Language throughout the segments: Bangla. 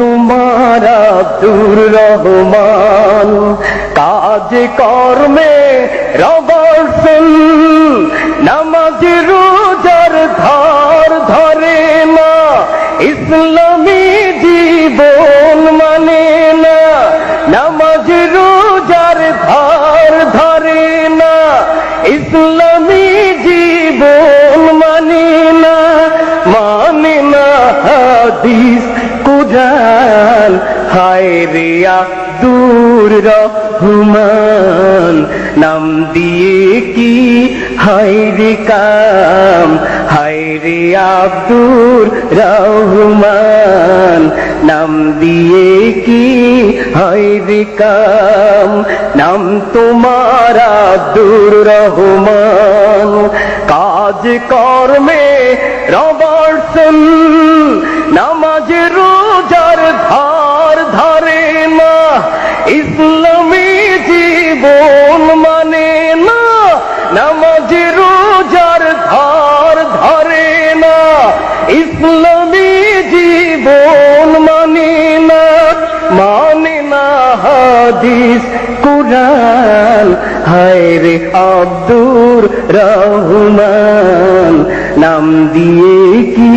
তোমার আব্দুর রহমান। কাজ কর্মে রবর্ষণ নামাজ রোজার ধার ধরে না। ইসলামী জীবন মানে না। নামাজ রোজার ধার ধরে না। ইসলামী জীবন মানে না। মানে না হাদিস কুরান হায় রে আব্দুর রহমান, নাম দিয়ে কি হায় রে কাম, হায় রে আব্দুর রহমান, নাম দিয়ে কি হায় রে কাম, নাম তোমার আব্দুর রহমান। কাজ কর্মে রবার্টসন হাদিস, কুরআন। হায় রে আব্দুর রহমান, নাম দিয়ে কি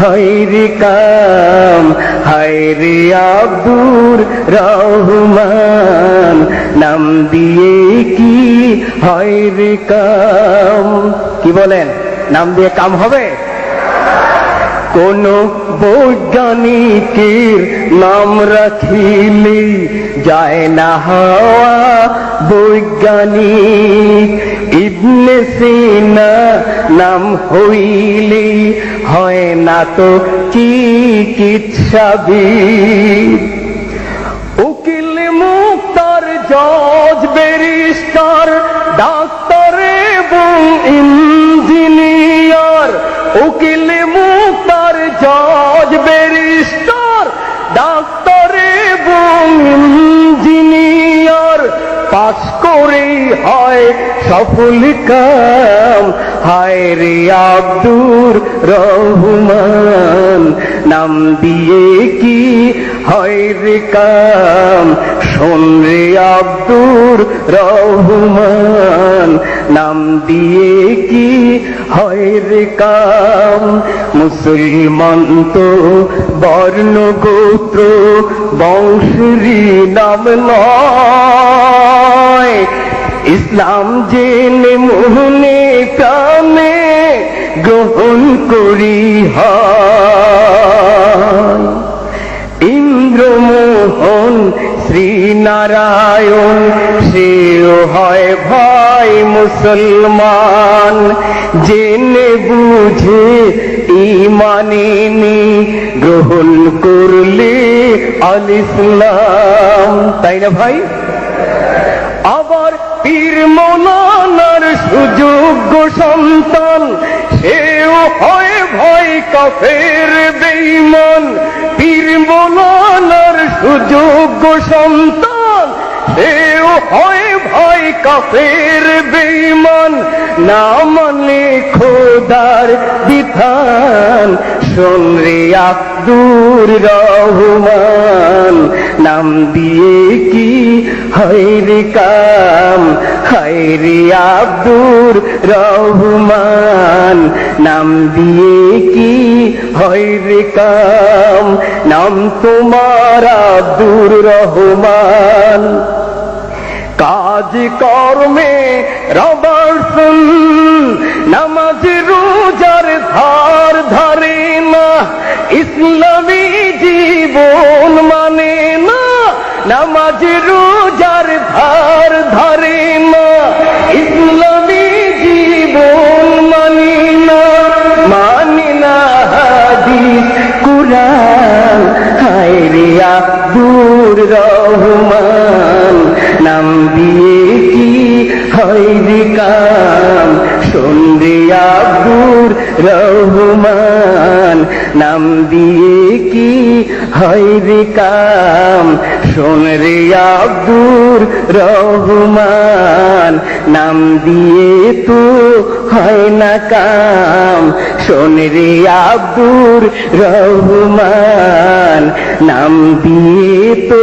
হায় রে কাম? হায় রে আব্দুর রহমান, নাম দিয়ে কি হায় রে কাম? কি বলেন, নাম দিয়ে কাম হবে? কোন বৈজ্ঞানিকের নাম রাখিলে যায় না হওয়া বৈজ্ঞানিক। ইবনে সিনা নাম হইলে হয় না তো চিকিৎসাবিদ। উকিল মুক্তার জজ ব্যারিস্টার ডাক্তার এবং হয় সফল কাম হায় রে আব্দুর রহমান। নাম দিয়ে কি হয় রে কাম? শোন রে আব্দুর রহমান। নাম দিয়ে কি হয় রে কাম? মুসলমান তো বর্ণ গোত্র বংশী নাম নয়। ইসলাম জেনে মোহনে প্রাণে গ্রহণ করি ইন্দ্রমোহন শ্রীনারায়ণ সেও হয় ভাই মুসলমান। জেনে বুঝে ইমানিনি গ্রহণ করলে আল ইসলাম। তাই না ভাই? আবার পীর মৌলানার সুযোগ্য সন্তান সেও হয় ভয় কাফের বেইমান পীর মৌলানার সুযোগ্য সন্তান সেও হয় ভয় কাফের বেঈমান, না মানে খোদার বিধান। শোন রে আব্দুর রহমান, নাম দিয়ে কি হয় রে কাম? হায় রে আব্দুর রহমান, নাম দিয়ে কি হয় কাম? নাম তোমার আব্দুর রহমান। কাজ কর্মে রবার্টসন নামাজ রোজার ধার ধরে না, ইসলামী জীবন মানে না, নামাজ রোজার ধার ধরে না, ইসলামী জীবন মানে না মানে না হাদিস, কুরআন হায় রে আব্দুর রহমান। নাম দিয়ে কি হয় কাম রে আব্দুর রহমান, নাম দিয়ে কি হয় কাম শোন রে আব্দুর রহমান, নাম দিয়ে তো হয় না কাম শোন রে আব্দুর রহমান, নাম দিয়ে তো